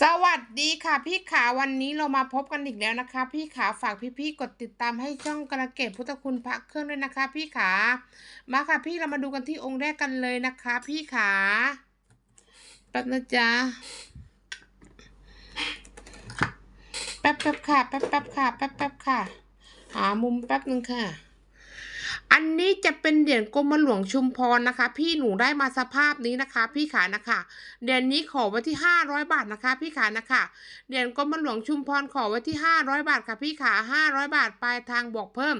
สวัสดีค่ะพี่ขาวันนี้เรามาพบกันอีกแล้วนะคะ พี่ขาฝากพี่ๆกดติดตามให้ช่องกระเกตพุทธคุณพระเครื่องด้วยนะคะ พี่ขามาค่ะพี่เรามาดูกันที่องค์แรกกันเลยนะคะ พี่ขาแป๊บนะจ๊ะแป๊บแป๊บค่ะแป๊บแป๊บค่ะแป๊บแป๊บค่ะ หามุมแป๊บนึงค่ะ อันนี้จะเป็นเหรียญกรมหลวงชุมพรนะคะ พี่หนูได้มาสภาพนี้นะคะ พี่ขานะคะเหรียญนี้ขอไว้ที่ห้าร้อยบาทนะคะ พี่ขานะคะเหรียญกรมหลวงชุมพรขอไว้ที่ห้าร้อยบาทค่ะ พี่ขาห้าร้อยบาทปลายทางบวกเพิ่ม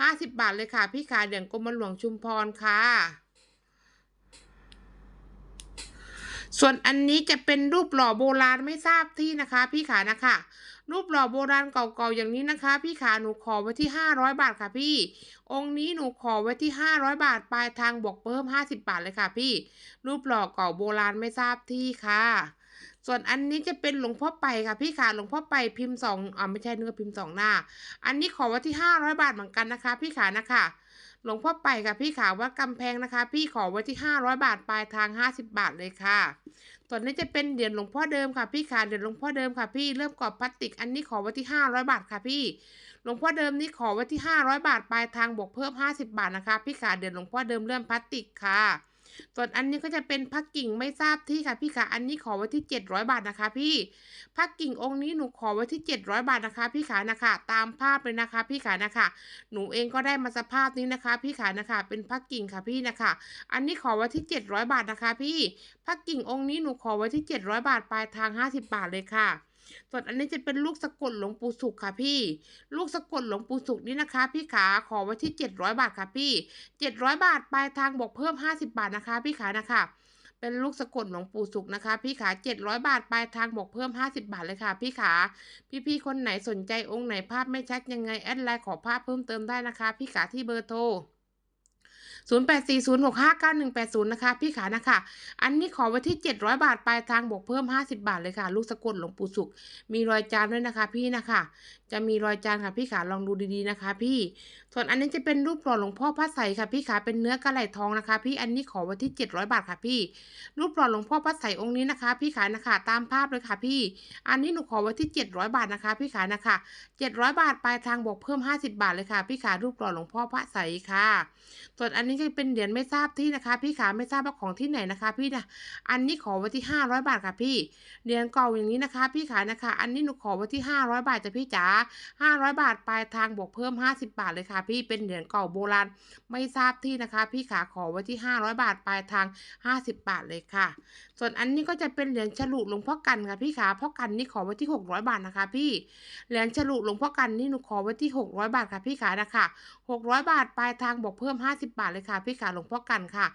ห้าสิบบาทเลยค่ะ พี่ขาเหรียญกรมหลวงชุมพรค่ะส่วนอันนี้จะเป็นรูปหล่อโบราณไม่ทราบที่นะคะ พี่ขานะคะ รูปหล่อโบราณเก่าๆอย่างนี้นะคะ พี่ขาหนูขอไว้ที่ห้าร้อยบาทค่ะพี่ องค์นี้หนูขอไว้ที่ห้าร้อยบาทปลายทางบวกเพิ่มห้าสิบบาทเลยค่ะพี่ รูปหล่อเก่าโบราณไม่ทราบที่ค่ะ ส่วนอันนี้จะเป็นหลวงพ่อไปค่ะ พี่ขาหลวงพ่อไปพิมพ์สองอ่าไม่ใช่เนื้อพิมพ์สองหน้า อันนี้ขอไว้ที่ห้าร้อยบาทเหมือนกันนะคะ พี่ขานะคะ หลวงพ่อไปค่ะพี่ขาวัดกำแพงนะคะ พี่ขอไว้ที่ห้าร้อยบาทปลายทางห้าสิบบาทเลยค่ะส่วนนี้จะเป็นเหรียญหลวงพ่อเดิมค่ะพี่ขาเหรียญหลวงพ่อเดิมค่ะพี่เริ่มกรอบพลาสติกอันนี้ขอไว้ที่ห้าร้อยบาทค่ะพี่ หลวงพ่อเดิมนี้ขอไว้ที่ห้าร้อยบาทปลายทางบวกเพิ่มห้าสิบาทนะคะ พี่ขาเหรียญหลวงพ่อเดิมเริ่มพลาสติกค่ะ ส่วนอันนี้ก็จะเป็นพักกิ่งไม่ทราบที่ค่ะพี่ขาอันนี้ขอไว้ที่เจ็ดร้อยบาทนะคะ พี่พักกิ่งองค์นี้หนูขอไว้ที่เจ็ดร้อยบาทนะคะ พี่ขานะคะ ตามภาพเลยนะคะ พี่ขานะคะ หนูเองก็ได้มาสภาพนี้นะคะ พี่ขานะคะ เป็นพักกิ่งค่ะพี่นะคะ อันนี้ขอไว้ที่เจ็ดร้อยบาทนะคะ พี่พักกิ่งองค์นี้หนูขอไว้ที่เจ็ดร้อยบาทปลายทางห้าสิบาทเลยค่ะ ส่วนอันนี้จะเป็นลูกสะกดหลวงปู่สุขค่ะพี่ ลูกสะกดหลวงปู่สุขนี่นะคะ พี่ขาขอไว้ที่เจ็ดร้อยบาทค่ะพี่เจ็ดร้อยบาทปลายทางบอกเพิ่มห้าสิบาทนะคะ พี่ขานะคะเป็นลูกสะกดหลวงปู่สุขนะคะ พี่ขาเจ็ดร้อยบาทปลายทางบอกเพิ่มห้าสิบาทเลยค่ะ พี่ขาพี่ๆคนไหนสนใจองค์ไหนภาพไม่ชัดยังไงแอดไลน์ขอภาพเพิ่มเติมได้นะคะ พี่ขาที่เบอร์โทร 0 8 4 0 6 5 9 1 8 0 นะคะ พี่ขานะคะ อันนี้ขอไว้ที่ 700 บาทปลายทางบวกเพิ่ม 50 บาทเลยค่ะ ลูกสะกดหลวงปู่สุข มีรอยจานด้วยนะคะ พี่นะคะ จะมีรอยจานค่ะพี่ขาลองดูดีๆนะคะ พี่ ส่วนอันนี้จะเป็นรูปหล่อหลวงพ่อพระใสค่ะพี่ขาเป็นเนื้อกระไหลทองนะคะ พี่อันนี้ขอไว้ที่ 700 บาทค่ะพี่ รูปหล่อหลวงพ่อพระใสองค์นี้นะคะ พี่ขานะคะ ตามภาพเลยค่ะพี่ อันนี้หนูขอไว้ที่ 700 บาทนะคะ พี่ขานะคะ 700 บาทปลายทางบวกเพิ่ม 50 บาทเลยค่ะ พี่ขารูปหล่อหลวงพ่อพระใสค่ะ ส่วนอันนี้จะเป็นเหรียญไม่ทราบที่นะคะ พี่ขาไม่ทราบว่าของที่ไหนนะคะ พี่นะอันนี้ขอไว้ที่500บาทค่ะพี่เหรียญก่าอย่างนี้นะคะ พี่ขานะคะ อันนี้หนูขอไว้ที่500บาทจ้ะพี่จ๋า500บาทปลายทางบวกเพิ่ม50บาทเลยค่ะ พี่เป็นเหรียญก่าโบราณไม่ทราบที่นะคะ พี่ขาขอไว้ที่500บาทปลายทาง50บบาทเลยค่ะ ส่วนอันนี้ก็จะเป็นเหรียญฉลุหลวงพ่อกันค่ะพี่ขาพ่อกันนี่ขอไว้ที่600บาทนะคะ พี่เหรียญฉลุหลวงพ่อกันนี่หนูขอไว้ที่600บาทค่ะพี่ขานะคะ600บาทปลายทางบวกเพิ่ม50บาทเลยค่ะพี่ขาหลวงพ่อกันค่ะ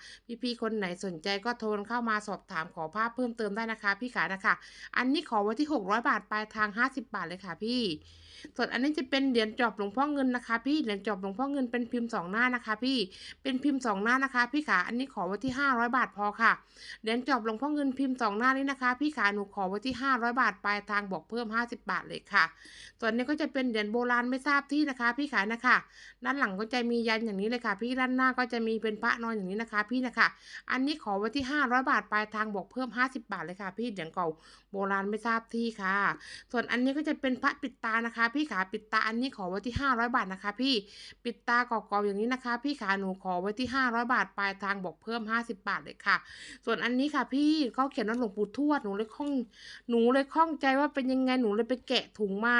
พี่ๆคนไหนสนใจก็โทรเข้ามาสอบถามขอภาพเพิ่มเติมได้นะคะ พี่ขานะคะ อันนี้ขอไว้ที่ 600 บาทปลายทาง 50 บาทเลยค่ะพี่ ส่วนอันนี้จะเป็นเหรียญจอบหลวงพ่อเงินนะคะ พี่เหรียญจอบหลวงพ่อเงินเป็นพิมพ์สองหน้านะคะ พี่เป็นพิมพ์สองหน้านะคะ พี่ขาอันนี้ขอไว้ที่500บาทพอค่ะเหรียญจอบหลวงพ่อเงินพิมพ์สองหน้านี้นะคะ พี่ขาหนูขอไว้ที่500บาทปลายทางบอกเพิ่ม50บาทเลยค่ะ ส่วนนี้ก็จะเป็นเหรียญโบราณไม่ทราบที่นะคะ พี่ขานะคะ ด้านหลังก็จะมียันอย่างนี้เลยค่ะ พี่ด้านหน้าก็จะมีเป็นพระนอนอย่างนี้นะคะ พี่นะคะ อันนี้ขอไว้ที่500บาทปลายทางบวกเพิ่ม50บาทเลยค่ะ พี่เหรียญเก่าโบราณไม่ทราบที่ค่ะ ส่วนอันนี้ก็จะเป็นพระปิดตานะคะพี่ขาปิดตาอันนี้ขอไว้ที่ 500 บาทนะคะ พี่ปิดตาเก่าๆอย่างนี้นะคะ พี่ขาหนูขอไว้ที่ 500 บาทปลายทางบวกเพิ่ม 50 บาทเลยค่ะ ส่วนอันนี้ค่ะ พี่เขาเขียนว่าหลวงปู่ทวดหนูเลยข้องหนูเลยข้องใจว่าเป็นยังไงหนูเลยไปแกะถุงมา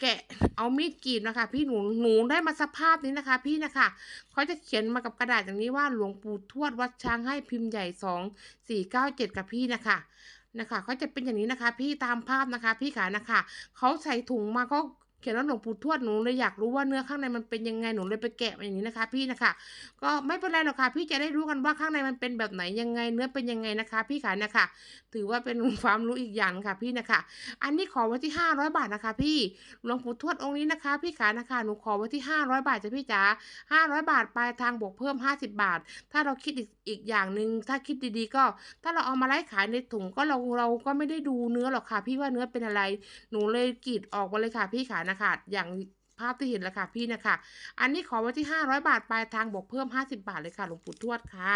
แกะเอามีดกรีดนะคะ พี่หนูหนูได้มาสภาพนี้นะคะ พี่นะคะเขาจะเขียนมากับกระดาษอย่างนี้ว่าหลวงปู่ทวดวัดช้างให้พิมพ์ใหญ่สองสี่เก้าเจ็ดกับพี่นะคะ นะคะเขาจะเป็นอย่างนี้นะคะ พี่ตามภาพนะคะ พี่ขานะคะเขาใส่ถุงมาเขาเขียนว่าหลวงปู่ทวดหนูเลยอยากรู้ว่าเนื้อข้างในมันเป็นยังไงหนูเลยไปแกะมาอย่างนี้นะคะ พี่นะคะ ก็ไม่เป็นไรหรอกค่ะ พี่จะได้รู้กันว่าข้างในมันเป็นแบบไหนยังไงเนื้อเป็นยังไงนะคะ พี่ขานะคะ ถือว่าเป็นความรู้อีกอย่างค่ะ พี่นะคะ อันนี้ขอไว้ที่ 500 บาทนะคะ พี่หลวงปู่ทวดองค์นี้นะคะ พี่ขานะคะหนูขอไว้ที่ 500 บาทจ้ะพี่จ๋า500 บาทปลายทางบวกเพิ่ม 50 บาท ถ้าเราคิดอีก อีกอย่างหนึ่งถ้าคิดดีๆก็ ถ้าเราเอามาไล่ขายในถุงก็เราเราก็ไม่ได้ดูเนื้อหรอกค่ะ พี่ว่าเนื้อเป็นอะไร หนูเลยกรีดออกมาเลยค่ะพี่ขานะคะอย่าง ภาพที่เห็นแล้วค่ะพี่นะคะ อันนี้ขอไว้ที่ 500 บาทปลายทางบวกเพิ่ม 50 บาทเลยค่ะหลวงปู่ทวดค่ะ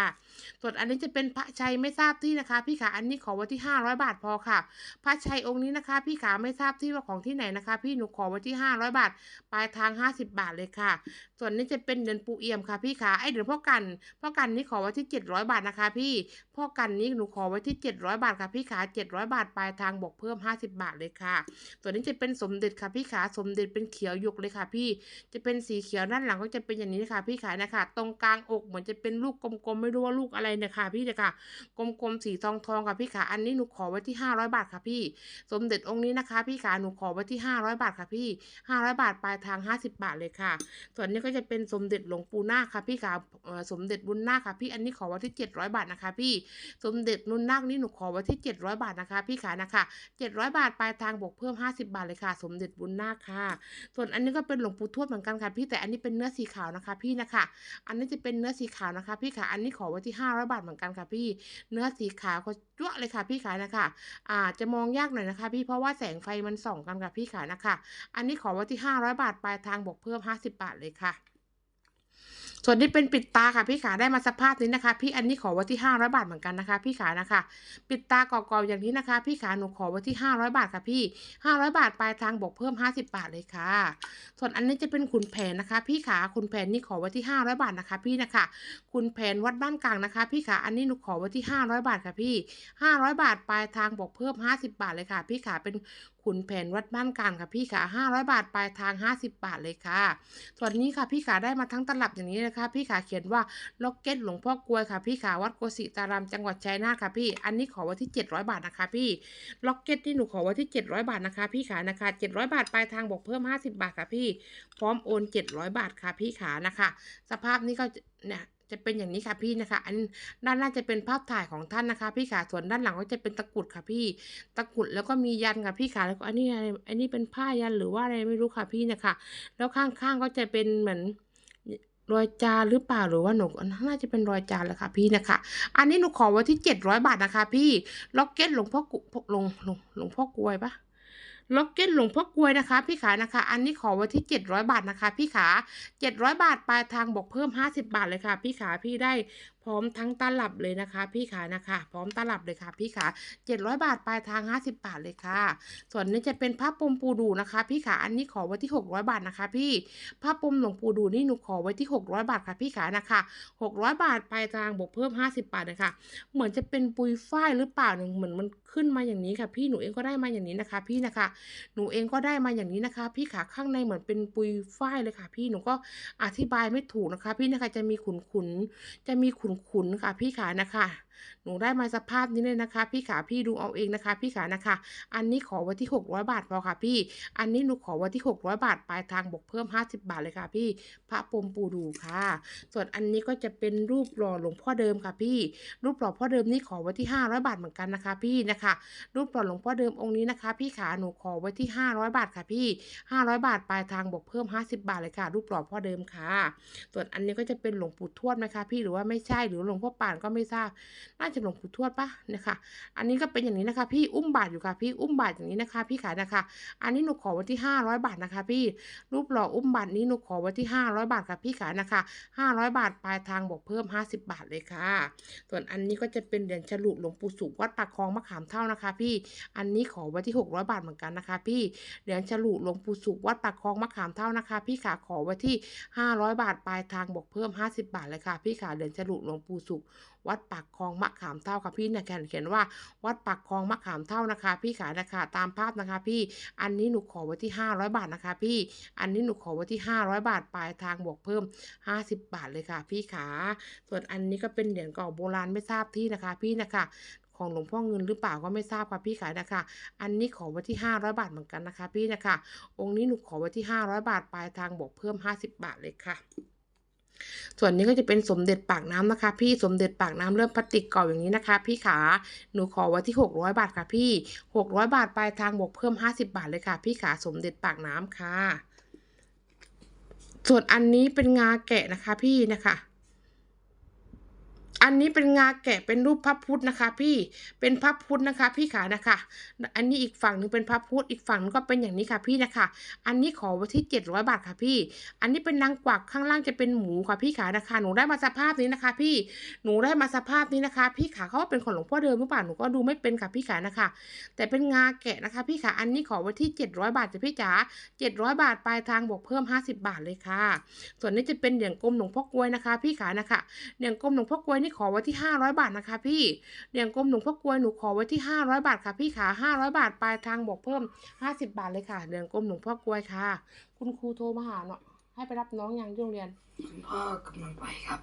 ส่วนอันนี้จะเป็นพระชัยไม่ทราบที่นะคะ พี่ขาอันนี้ขอไว้ที่ 500 บาทพอค่ะ พระชัยองค์นี้นะคะ พี่ขาไม่ทราบที่ว่าของที่ไหนนะคะ พี่หนูขอไว้ที่ 500 บาทปลายทาง 50 บาทเลยค่ะ ส่วนนี้จะเป็นเหรียญปูเอี่ยมค่ะ พี่ขาไอเหรียญพ่อกันพ่อกันนี่ขอไว้ที่ 700 บาทนะคะ พี่พ่อกันนี้หนูขอไว้ที่ 700 บาทค่ะ พี่ขา700 บาทปลายทางบวกเพิ่ม 50 บาทเลยค่ะ ส่วนนี้จะเป็นสมเด็จค่ะพี่ขาสมเด็จเป็นเขียวหยกเลยค่ะพี่ จะเป็นสีเขียวด้านหลังก็จะเป็นอย่างนี้ค่ะพี่ขานะคะ ตรงกลางอกเหมือนจะเป็นลูกกลมๆไม่รู้ว่าลูกอะไรนี่ยค่ะพี่นะคะกลมๆสีทองทองๆค่ะพี่ขาอันนี้หนูขอไว้ที่ 500 บาทค่ะพี่ สมเด็จองค์นี้นะคะ พี่ขาหนูขอไว้ที่ 500 บาทค่ะพี่ 500 บาทปลายทาง 50 บาทเลยค่ะ ส่วนนี้ก็จะเป็นสมเด็จหลวงปู่นาคค่ะพี่ขาสมเด็จบุญนาคค่ะพี่อันนี้ขอไว้ที่ 700 บาทนะคะ พี่ สมเด็จนุนนาคนี่หนูขอไว้ที่ 700 บาทนะคะ พี่ขานะคะ700 บาทปลายทางบวกเพิ่ม 50 บาทเลยค่ะ สมเด็จบุญนาคค่ะ ส่วนอันนี้ก็เป็นหลวงปู่ทวดเหมือนกันค่ะพี่แต่อันนี้เป็นเนื้อสีขาวนะคะพี่นะคะ อันนี้จะเป็นเนื้อสีขาวนะคะ พี่ค่ะ อันนี้ขอไว้ที่ห้าร้อยบาทเหมือนกันค่ะพี่ เนื้อสีขาวก็จ้วะเลยค่ะพี่ขานะคะ อ่า จะมองยากหน่อยนะคะ พี่เพราะว่าแสงไฟมันส่องกันค่ะพี่ขานะคะ อันนี้ขอไว้ที่ห้าร้อยบาทปลายทางบวกเพิ่มห้าสิบบาทเลยค่ะ ส่วนที่เป็นปิดตาค่ะพี่ขาได้มาสภาพนี้นะคะ พี่อันนี้ขอไว้ที่500บาทเหมือนกันนะคะ พี่ขานะคะ ปิดตากรอบๆอย่างนี้นะคะ พี่ขาหนูขอไว้ที่500บาทค่ะพี่ 500 บาทปลายทางบวกเพิ่ม 50 บาทเลยค่ะ ส่วนอันนี้จะเป็นขุนแผนนะคะ พี่ขาขุนแผนนี่ขอไว้ที่500บาทนะคะ พี่นะคะขุนแผนวัดบ้านกลางนะคะ พี่ขาอันนี้หนูขอไว้ที่500บาทค่ะพี่500 บาทปลายทางบวกเพิ่ม 50 บาทเลยค่ะ พี่ขาเป็น ขุนแผนวัดบ้านกลางค่ะพี่ขา500 บาทปลายทาง 50 บาทเลยค่ะ ส่วนนี้ค่ะพี่ขาได้มาทั้งตลับอย่างนี้นะคะ พี่ขาเขียนว่าล็อกเก็ตหลวงพ่อกลวยค่ะ พี่ขาวัดโกสิตารามจังหวัดชัยนาทค่ะพี่ อันนี้ขอไว้ที่ 700 บาทนะคะ พี่ล็อกเก็ตที่หนูขอไว้ที่ 700 บาทนะคะ พี่ขานะคะ 700 บาทปลายทางบวกเพิ่ม 50 บาทค่ะพี่ พร้อมโอน 700 บาทค่ะพี่ขานะคะ สภาพนี้ก็เนี่ย จะเป็นอย่างนี้ค่ะพี่นะคะ อันด้านหน้าจะเป็นภาพถ่ายของท่านนะคะ พี่ขาส่วนด้านหลังก็จะเป็นตะกุดค่ะพี่ ตะกุดแล้วก็มียันค่ะพี่ขาแล้วก็อันนี้อะไรอันนี้เป็นผ้ายันหรือว่าอะไรไม่รู้ค่ะพี่นะคะ แล้วข้างๆก็จะเป็นเหมือนรอยจานหรือเปล่าหรือว่าหนูน่าจะเป็นรอยจานแหละค่ะพี่นะคะ อันนี้หนูขอไว้ที่เจ็ดร้อยบาทนะคะ พี่ล็อกเก็ตหลวงพ่อกุหลวงหลวงหลวงพ่อกลวยปะ ล็อกเก็ตหลวงพ่อกลวยนะคะ พี่ขานะคะ อันนี้ขอไว้ที่เจ็ดร้อยบาทนะคะ พี่ขาเจ็ดร้อยบาทปลายทางบอกเพิ่มห้าสิบาทเลยค่ะ พี่ขาพี่ได้พร้อมทั้งตลับเลยนะคะ พี่ขานะคะ พร้อมตลับเลยค่ะ พี่ขาเจ็ดร้อยบาทปลายทางห้าสิบาทเลยค่ะ ส่วนนี้จะเป็นผ้าปมปูดูนะคะ พี่ขาอันนี้ขอไว้ที่หกร้อยบาทนะคะ พี่ผ้าปมหลวงปูดูนี่หนูขอไว้ที่หกร้อยบาทค่ะ พี่ขานะคะหกร้อยบาทปลายทางบวกเพิ่มห้าสิบาทเลยค่ะเหมือนจะเป็นปุยฝ้ายหรือเปล่าหนึ่งเหมือนมันขึ้นมาอย่างนี้ค่ะ พี่หนูเองก็ได้มาอย่างนี้นะคะ พี่นะคะ หนูเองก็ได้มาอย่างนี้นะคะ พี่ขาข้างในเหมือนเป็นปุยฝ้ายเลยค่ะ พี่หนูก็อธิบายไม่ถูกนะคะ พี่นะคะจะมีขุนขุนจะมีขุนขุนๆค่ะพี่ขานะคะ หนูได้มาสภาพนี้เลยนะคะ พี่ขาพี่ดูเอาเองนะคะ พี่ขานะคะ อันนี้ขอไว้ที่ 600 บาทพอค่ะพี่ อันนี้หนูขอไว้ที่ 600 บาทปลายทางบวกเพิ่ม 50 บาทเลยค่ะพี่ พระปมปูดูค่ะ ส่วนอันนี้ก็จะเป็นรูปหล่อหลวงพ่อเดิมค่ะพี่ รูปหล่อพ่อเดิมนี่ขอไว้ที่ 500 บาทเหมือนกันนะคะ พี่นะคะ รูปหล่อหลวงพ่อเดิมองค์นี้นะคะ พี่ขาหนูขอไว้ที่ 500 บาทค่ะพี่ 500 บาทปลายทางบวกเพิ่ม 50 บาทเลยค่ะ รูปหล่อพ่อเดิมค่ะ ส่วนอันนี้ก็จะเป็นหลวงปู่ทวดไหมคะพี่หรือว่าไม่ใช่หรือหลวงพ่อป่านก็ไม่ทราบน่าจะหลวงปู่ทวดปะนะคะ อันนี้ก็เป็นอย่างนี้นะคะ พี่อุ้มบาทอยู่ค่ะ พี่อุ้มบาทอย่างนี้นะคะ พี่ขานะคะ อันนี้หนูขอไว้ที่ 500 บาทนะคะ พี่รูปหล่ออุ้มบาทนี้หนูขอไว้ที่ 500 บาทค่ะพี่ขานะคะ 500 บาทปลายทางบอกเพิ่ม 50 บาทเลยค่ะ ส่วนอันนี้ก็จะเป็นเหรียญฉลุหลวงปู่สุวัดปากคลองมะขามเท่านะคะ พี่อันนี้ขอไว้ที่ 600 บาทเหมือนกันนะคะ พี่เหรียญฉลุหลวงปู่สุวัดปากคลองมะขามเท่านะคะ พี่ขาขอไว้ที่ 500 บาทปลายทางบอกเพิ่ม 50 บาทเลยค่ะ พี่ขาเหรียญฉลุหลวงปู่สุวัดปากคลองมะขามเท่าค่ะพี่เนี่ยเขียนเขียนว่าวัดปากคลองมะขามเท่านะคะ พี่ขายนะคะตามภาพนะคะ พี่อันนี้หนูขอไว้ที่ 500 บาทนะคะ พี่อันนี้หนูขอไว้ที่ 500 บาทปลายทางบวกเพิ่ม 50 บาทเลยค่ะ พี่ขา ส่วนอันนี้ก็เป็นเหรียญเก่าโบราณไม่ทราบที่นะคะ พี่นะคะของหลวงพ่อเงินหรือเปล่าก็ไม่ทราบค่ะพี่ขายนะคะ อันนี้ขอไว้ที่ 500 บาทเหมือนกันนะคะ พี่นะคะ องค์นี้หนูขอไว้ที่ 500 บาทปลายทางบวกเพิ่ม 50 บาทเลยค่ะ ส่วนนี้ก็จะเป็นสมเด็จปากน้ำนะคะ พี่สมเด็จปากน้ำเริ่มพลาสติกเก่าอย่างนี้นะคะ พี่ขาหนูขอไว้ที่ 600 บาทค่ะพี่ 600 บาทปลายทางบวกเพิ่ม 50 บาทเลยค่ะ พี่ขาสมเด็จปากน้ำค่ะ ส่วนอันนี้เป็นงาแกะนะคะพี่นะคะ อันนี้เป็นงาแกะเป็นรูปพระพุทธนะคะ พี่เป็นพระพุทธนะคะ พี่ขานะคะ อันนี้อีกฝั่งหนึ่งเป็นพระพุทธอีกฝั่งนึงก็เป็นอย่างนี้ค่ะพี่นะคะ อันนี้ขอไว้ที่700บาทค่ะพี่ อันนี้เป็นนางกวักข้างล่างจะเป็นหมูค่ะพี่ขานะคะ หนูได้มาสภาพนี้นะคะ พี่หนูได้มาสภาพนี้นะคะ พี่ขาเขาว่าเป็นของหลวงพ่อเดิมหรือเปล่าหนูก็ดูไม่เป็นค่ะพี่ขานะคะ แต่เป็นงาแกะนะคะ พี่ขาอันนี้ขอไว้ที่ 700 บาทจ้ะพี่จ๋า700 บาทปลายทางบวกเพิ่ม 50 บาทเลยค่ะ ส่วนนี้จะเป็นเหรียญกลมหลวงพ่อกลวยนะคะ พี่ขานะคะเหรียญกลมหลวงพ่อกลวยนี่ขอไว้ที่ 500 บาทนะคะ พี่เหรียญกลมหลวงพ่อกลวยหนูขอไว้ที่ 500 บาทค่ะพี่ขา500 บาทปลายทางบวกเพิ่ม 50 บาทเลยค่ะเหรียญกลมหลวงพ่อกลวยค่ะ คุณครูโทรมาหาเนาะให้ไปรับน้องยังที่โรงเรียนคุณพ่อกำลังไปครับ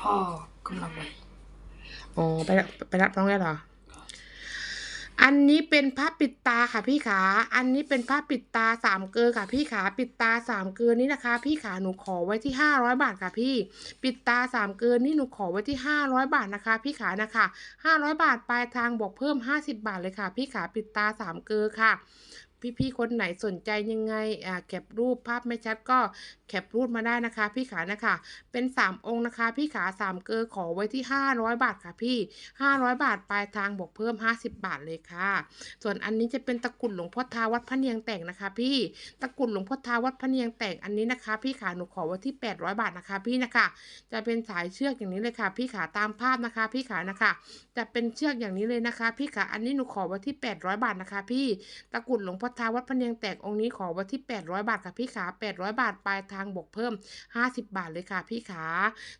พ่อกำลังไปอ๋อไปรับไปรับน้องได้เหรอ อันนี้เป็นผ้าปิดตาค่ะพี่ขา อันนี้เป็นผ้าปิดตาสามเกลือค่ะพี่ขา ปิดตาสามเกลือนี้นะคะ พี่ขาหนูขอไว้ที่ห้าร้อยบาทค่ะพี่ ปิดตาสามเกลือนี่หนูขอไว้ที่ห้าร้อยบาทนะคะ พี่ขานะคะห้าร้อยบาทปลายทางบอกเพิ่มห้าสิบบาทเลยค่ะ พี่ขาปิดตาสามเกลือค่ะ พี่ๆคนไหนสนใจยังไงอ่าแคปรูปภาพไม่ชัดก็แคปรูปมาได้นะคะ พี่ขานะคะเป็นสามองค์นะคะ พี่ขาสามเกลอขอไว้ที่ห้าร้อยบาทค่ะพี่ห้าร้อยบาทปลายทางบอกเพิ่มห้าสิบบาทเลยค่ะ ส่วนอันนี้จะเป็นตะกรุดหลวงพ่อทาวัดพระเนียงแต่งนะคะ พี่ตะกรุดหลวงพ่อทาวัดพระเนียงแต่งอันนี้นะคะ พี่ขาหนูขอไว้ที่แปดร้อยบาทนะคะ พี่นะคะ จะเป็นสายเชือกอย่างนี้เลยค่ะ พี่ขาตามภาพนะคะ พี่ขานะคะ จะเป็นเชือกอย่างนี้เลยนะคะ พี่ขาอันนี้หนูขอไว้ที่แปดร้อยบาทนะคะ พี่ตะกรุดหลวงพ่อทาวัดพเนียงแตกองค์นี้ขอไว้ที่แปดร้อยบาทค่ะพี่ขาแปดร้อยบาทปลายทางบวกเพิ่มห้าสิบาทเลยค่ะพี่ขา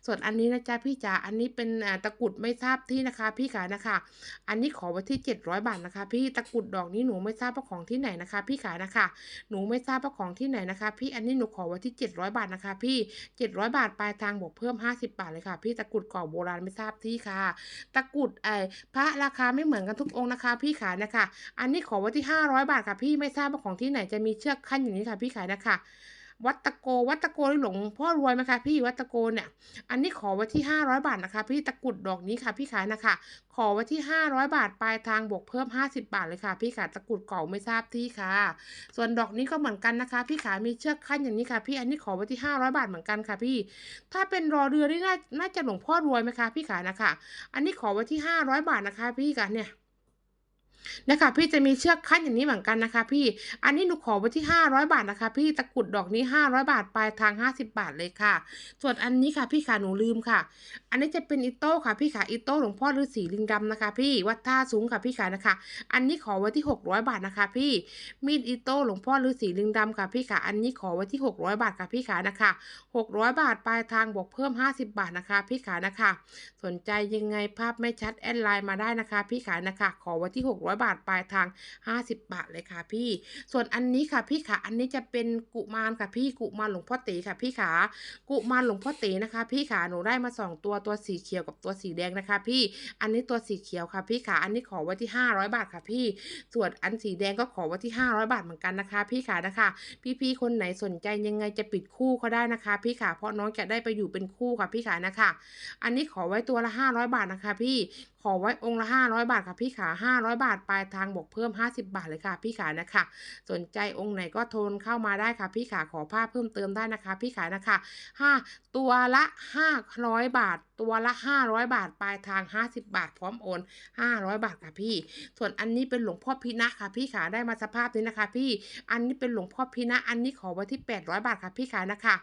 ส่วนอันนี้นะจ๊ะพี่จ๋า อันนี้เป็นตะกุดไม่ทราบที่นะคะ พี่ขานะคะ อันนี้ขอไว้ที่ 700 บาทนะคะ พี่ตะกุดดอกนี้หนูไม่ทราบว่าของที่ไหนนะคะ พี่ขายนะคะ หนูไม่ทราบว่าของที่ไหนนะคะ พี่ อันนี้หนูขอไว้ที่ 700 บาทนะคะ พี่ 700 บาทปลายทางบวกเพิ่ม 50 บาทเลยค่ะ พี่ตะกุดกรอบโบราณไม่ทราบที่ค่ะ ตะกุดไอ้พระราคาไม่เหมือนกันทุกองค์นะคะ พี่ขายนะคะ อันนี้ขอไว้ที่ 500 บาทค่ะพี่ไไม่ทราบว่าของที่ไหนจะมีเชือกขั้นอย่างนี้ค่ะพี่ขายนะคะวัตโก วัตโกนี่หลวงพ่อรวยไหมคะพี่วัตโกเนี่ย อันนี้ขอไว้ที่ 500 บาทนะคะ พี่ตะกรุดดอกนี้ค่ะ พี่ขายนะคะ ขอไว้ที่ 500 บาทปลายทางบวกเพิ่ม 50 บาทเลยค่ะ พี่ขาตะกรุดเก่าไม่ทราบที่ค่ะ ส่วนดอกนี้ก็เหมือนกันนะคะ พี่ขามีเชือกขั้นอย่างนี้ค่ะ พี่อันนี้ขอไว้ที่ 500 บาทเหมือนกันค่ะ พี่ ถ้าเป็นรอเรือนี่น่าจะหลวงพ่อรวยไหมคะพี่ขานะคะ อันนี้ขอไว้ที่ 500 บาทนะคะ พี่กันเนี่ย นะคะพี่จะมีเชือกขั้นอย่างนี้เหมือนกันนะคะ พี่ อันนี้หนูขอไว้ที่ 500 บาทนะคะ พี่ตะกรุดดอกนี้ 500 บาทปลายทาง 50 บาทเลยค่ะ ส่วนอันนี้ค่ะพี่ขาหนูลืมค่ะ อันนี้จะเป็นอิโต้ค่ะพี่ขาอิโต้หลวงพ่อฤาษีลิงดำนะคะ พี่วัดท่าสูงค่ะพี่ขานะคะ อันนี้ขอไว้ที่ 600 บาทนะคะ พี่มีดอิโต้หลวงพ่อฤาษีลิงดำค่ะพี่ขาอันนี้ขอไว้ที่ 600 บาทค่ะพี่ขานะคะ 600 บาทปลายทางบวกเพิ่ม 50 บาทนะคะ พี่ขานะคะ สนใจยังไงภาพไม่ชัดแอดไลน์มาได้นะคะ พี่ขานะคะ ขอไว้ที่ 600บาทปลายทาง 50 บาทเลยค่ะพี่ ส่วนอันนี้ค่ะพี่ขาอันนี้จะเป็นกุมารค่ะพี่กุมารหลวงพ่อเต๋ค่ะพี่ขากุมารหลวงพ่อเต๋นะคะ พี่ขาหนูได้มาสองตัวตัวสีเขียวกับตัวสีแดงนะคะ พี่ อันนี้ตัวสีเขียวค่ะพี่ขาอันนี้ขอไว้ที่ 500 บาทค่ะพี่ ส่วนอันสีแดงก็ขอไว้ที่ 500 บาทเหมือนกันนะคะ พี่ขานะคะ พี่ๆคนไหนสนใจยังไงจะปิดคู่ก็ได้นะคะ พี่ขาเพราะน้องจะได้ไปอยู่เป็นคู่ค่ะพี่ขานะคะ อันนี้ขอไว้ตัวละ 500 บาทนะคะ พี่ อไว้องค์ละ 500 บาทค่ะพี่ขา 500 บาทปลายทางบวกเพิ่ม 50 บาทเลยค่ะพี่ขานะคะ สนใจองค์ไหนก็โทรเข้ามาได้ค่ะพี่ขาขอภาพเพิ่มเติมได้นะคะ พี่ขานะคะห้าตัวละ 500 บาท ตัวละ 500 บาทปลายทาง 50 บาท พร้อมโอน 500 บาทค่ะพี่ ส่วนอันนี้เป็นหลวงพ่อพินะค่ะพี่ขาได้มาสภาพนี้นะคะ พี่ อันนี้เป็นหลวงพ่อพินะ อันนี้ขอไว้ที่ 800 บาทค่ะพี่ขานะคะ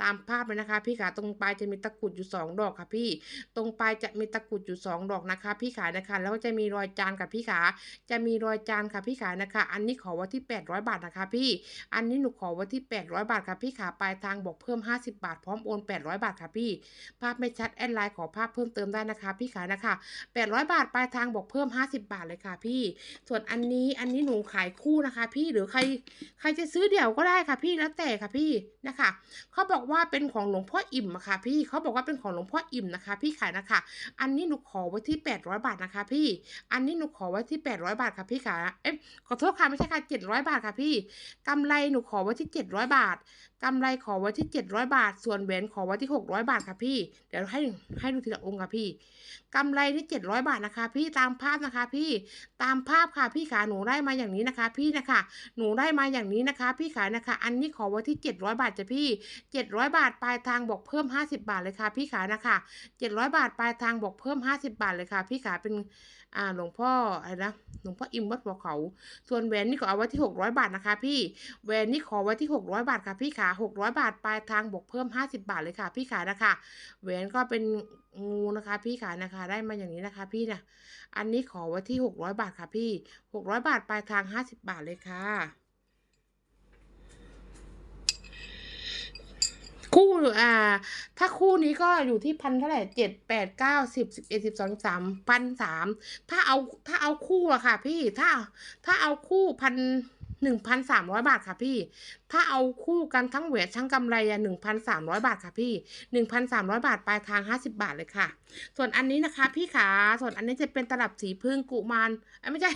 ตามภาพเลยนะคะ พี่ขาตรงปลายจะมีตะกรุดอยู่สองดอกค่ะพี่ ตรงปลายจะมีตะกรุดอยู่สองดอกนะคะพี่ขานะคะแล้วก็จะมีรอยจานกับพี่ขา จะมีรอยจานค่ะพี่ขานะคะ อันนี้ขอไว้ที่ 800 บาทนะคะพี่ อันนี้หนูขอไว้ที่ 800 บาทค่ะพี่ขาปลายทางบอกเพิ่ม 50 บาทพร้อมโอน 800 บาทค่ะพี่ ภาพไม่ชัดแอดไลน์ขอภาพเพิ่มเติมได้นะคะพี่ขานะคะ 800 บาทปลายทางบอกเพิ่ม 50 บาทเลยค่ะพี่ ส่วนอันนี้อันนี้หนูขายคู่นะคะ พี่หรือใครใครจะซื้อเดี่ยวก็ได้ค่ะพี่แล้วแต่ค่ะพี่นะคะเขาบอกว่าเป็นของหลวงพ่ออิ่มอะค่ะพี่เขาบอกว่าเป็นของหลวงพ่ออิ่มนะคะ พี่ขายนะคะ อันนี้หนูขอไว้ที่800 บาทนะคะพี่ อันนี้หนูขอไว้ที่ 800 บาทค่ะพี่ขาเอ๊ะขอโทษค่ะไม่ใช่ค่ะ700 บาทค่ะพี่กำไรหนูขอไว้ที่ 700 บาทกำไรขอไว้ที่ 700 บาท ส่วนแหวนขอไว้ที่ 600 บาทค่ะพี่ เดี๋ยวให้ให้ดูทีละองค์ค่ะพี่กำไรที่ 700 บาทนะคะ พี่ตามภาพนะคะ พี่ตามภาพค่ะพี่ขาหนูได้มาอย่างนี้นะคะ พี่นะคะ หนูได้มาอย่างนี้นะคะ พี่ขานะคะ อันนี้ขอไว้ที่ 700 บาทจ้ะพี่ 700 บาทปลายทางบอกเพิ่ม 50 บาทเลยค่ะ พี่ขายนะคะ 700 บาทปลายทางบอกเพิ่ม 50 บาทเลยค่ะ พี่ขาเป็นอ่าหลวงพ่ออะไรนะหลวงพ่ออิมวัดหัวเขา ส่วนแหวนนี่ก็เอาไว้ที่ 600 บาทนะคะ พี่แหวนนี่ขอไว้ที่ 600 บาทค่ะพี่ขา600 บาทปลายทางบอกเพิ่ม 50 บาทเลยค่ะพี่ขานะคะแหวนก็เป็นงูนะคะ พี่ขานะคะได้มาอย่างนี้นะคะ พี่นะอันนี้ขอไว้ที่ 600 บาทค่ะพี่ 600 บาทปลายทาง 50 บาทเลยค่ะคู่อ่า ถ้าคู่นี้ก็อยู่ที่พันเท่าไหร่เจ็ดแปดเก้าสิบสิบเอ็ดสิบสองสามพันสามถ้าเอาถ้าเอาคู่อะค่ะ พี่ถ้าถ้าเอาคู่พัน หนึ่งพันสามร้อยบาทค่ะพี่ ถ้าเอาคู่กันทั้งแหวนทั้งกำไรอะหนึ่งพันสามร้อยบาทค่ะพี่หนึ่งพันสามร้อยบาทปลายทางห้าสิบาทเลยค่ะ ส่วนอันนี้นะคะ พี่ขาส่วนอันนี้จะเป็นตลับสีพึ่งกุมารไม่ใช่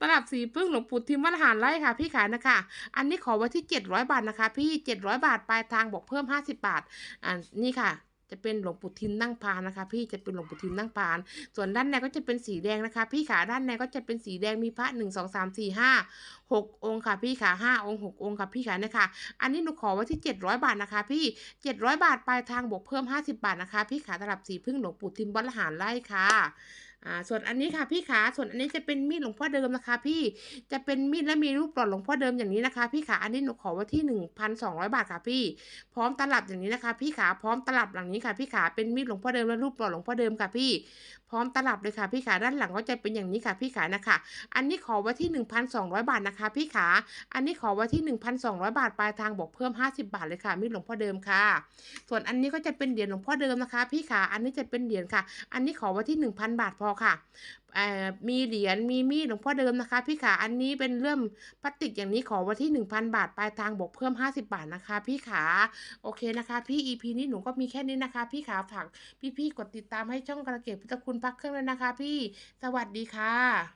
ตลับสีพึ่งหลวงปู่ทิมวัดหารไร่ค่ะ พี่ขานะคะ อันนี้ขอไว้ที่ 700 บาทนะคะ พี่ 700 บาทปลายทางบอกเพิ่ม 50 บาทอ่านี่ค่ะ จะเป็นหลวงปู่ทิมนั่งพานนะคะ พี่จะเป็นหลวงปู่ทิมนั่งพาน ส่วนด้านในก็จะเป็นสีแดงนะคะ พี่ขาด้านในก็จะเป็นสีแดงมีพระหนึ่งสองสามสี่ห้าหกองค์ค่ะ พี่ขาห้าองค์หกองค์ค่ะพี่ขานะคะ อันนี้หนูขอไว้ที่เจ็ดร้อยบาทนะคะ พี่เจ็ดร้อยบาทปลายทางบวกเพิ่มห้าสิบาทนะคะ พี่ขาตลับสีพึ่งหลวงปู่ทิมวัดละหารไร่ค่ะ อ่าส่วนอันนี้ค่ะพี่ขาส่วนอันนี้จะเป็นมีดหลวงพ่อเดิมนะคะ พี่จะเป็นมีดและมีรูปหล่อหลวงพ่อเดิมอย่างนี้นะคะ พี่ขาอันนี้หนูขอไว้ที่หนึ่งพันสองร้อยบาทค่ะพี่ พร้อมตลับอย่างนี้นะคะ พี่ขาพร้อมตลับหลังนี้ค่ะ พี่ขาเป็นมีดหลวงพ่อเดิมและรูปหล่อหลวงพ่อเดิมค่ะพี่ พร้อมตลับเลยค่ะพี่ขาด้านหลังก็จะเป็นอย่างนี้ค่ะพี่ขานะคะ อันนี้ขอไว้ที่หนึ่งพันสองร้อยบาทนะคะ พี่ขาอันนี้ขอไว้ที่หนึ่งพันสองร้อยบาทปลายทางบอกเพิ่มห้าสิบาทเลยค่ะมีดหลวงพ่อเดิมค่ะ ส่วนอันนี้ก็จะเป็นเหรียญหลวงพ่อเดิมนะคะ พี่ขาอันนี้จะเป็นเหรียญค่ะ อันนี้ขอไว้ที่หนึ่งพันบาทพอค่ะเอ่อมีเหรียญมีมีดหลวงพ่อเดิมนะคะ พี่ขาอันนี้เป็นเรื่องพลาสติกอย่างนี้ขอไว้ที่หนึ่งพันบาทปลายทางบวกเพิ่มห้าสิบาทนะคะ พี่ขาโอเคนะคะ พี่ EP นี้หนูก็มีแค่นี้นะคะ พี่ขาฝากพี่ๆกดติดตามให้ช่องกระเกตพุทธคุณพักเครื่องเลยนะคะ พี่สวัสดีค่ะ